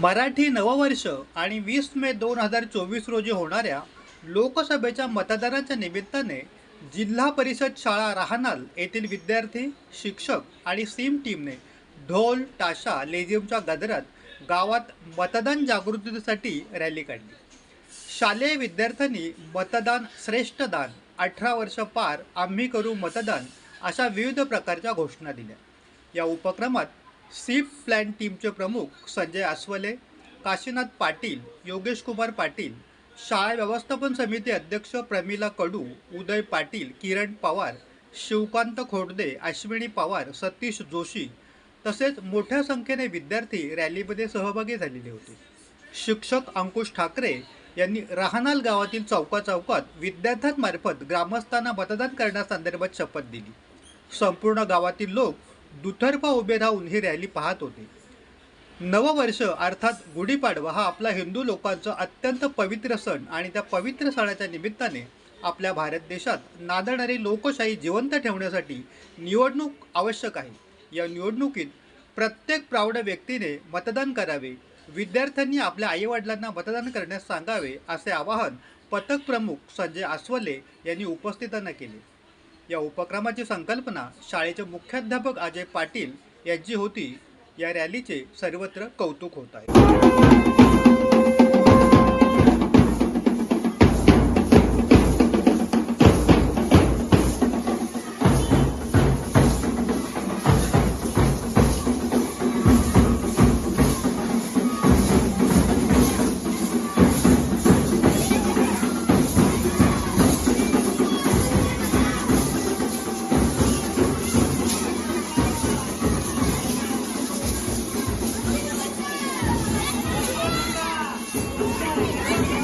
मराठी नववर्ष आणि वीस मे दोन हजार चोवीस रोजी होणाऱ्या लोकसभेच्या मतदानाच्या निमित्ताने जिल्हा परिषद शाळा राहनाल येथील विद्यार्थी शिक्षक आणि सीम टीमने ढोल ताशा लेझिमच्या गजरात गावात मतदान जागृतीसाठी रॅली काढली. शालेय विद्यार्थ्यांनी मतदान श्रेष्ठ दान अठरा वर्ष पार आम्ही करू मतदान अशा विविध प्रकारच्या घोषणा दिल्या. या उपक्रमात सीप प्लॅन टीमचे प्रमुख संजय आसवले काशीनाथ पाटील योगेश कुमार पाटील शाळा व्यवस्थापन समिती अध्यक्ष प्रमिला कडू उदय पाटील किरण पवार शिवकांत खोडदे अश्विनी पवार सतीश जोशी तसेच मोठ्या संख्येने विद्यार्थी रॅलीमध्ये सहभागी झालेले होते. शिक्षक अंकुश ठाकरे यांनी राहनाल गावातील चौका चौकात विद्यार्थ्यांमार्फत ग्रामस्थांना मतदान करण्यासंदर्भात शपथ दिली. संपूर्ण गावातील लोक दुतर्फा उभे राहून ही रॅली पाहत होते. नववर्ष अर्थात गुढीपाडवा हा आपला हिंदू लोकांचा अत्यंत पवित्र सण आणि त्या पवित्र सणाच्या निमित्ताने आपल्या भारत देशात नादणारी लोकशाही जिवंत ठेवण्यासाठी निवडणूक आवश्यक आहे. या निवडणुकीत प्रत्येक प्रौढ व्यक्तीने मतदान करावे विद्यार्थ्यांनी आपल्या आईवडिलांना मतदान करण्यास सांगावे असे आवाहन पथक प्रमुख संजय आस्वले यांनी उपस्थितांना केले. या उपक्रमाची संकल्पना शाळेचे मुख्याध्यापक अजय पाटील यांची होती. या रॅलीचे सर्वत्र कौतुक होत आहे. Thank you.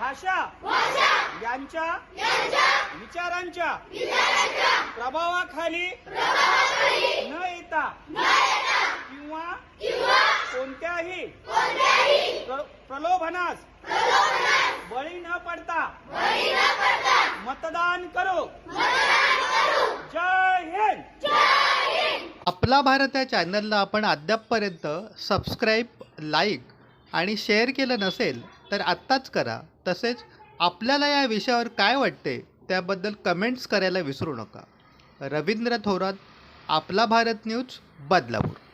भाषा यांच्या विचारांच्या प्रभावाखाली न येता किंवा कोणत्याही प्र- प्रलोभनास बळी न पडता मतदान करो. जय हिंद. आपला भारत या चॅनलला आपण अद्यापपर्यंत सबस्क्राईब लाईक आणि शेअर केलं नसेल तर आत्ताच करा. तसेच आपल्याला या विषयावर काय वाटते त्याबद्दल कमेंट्स करायला विसरू नका. रवींद्र थोरात आपला भारत न्यूज बदलापूर.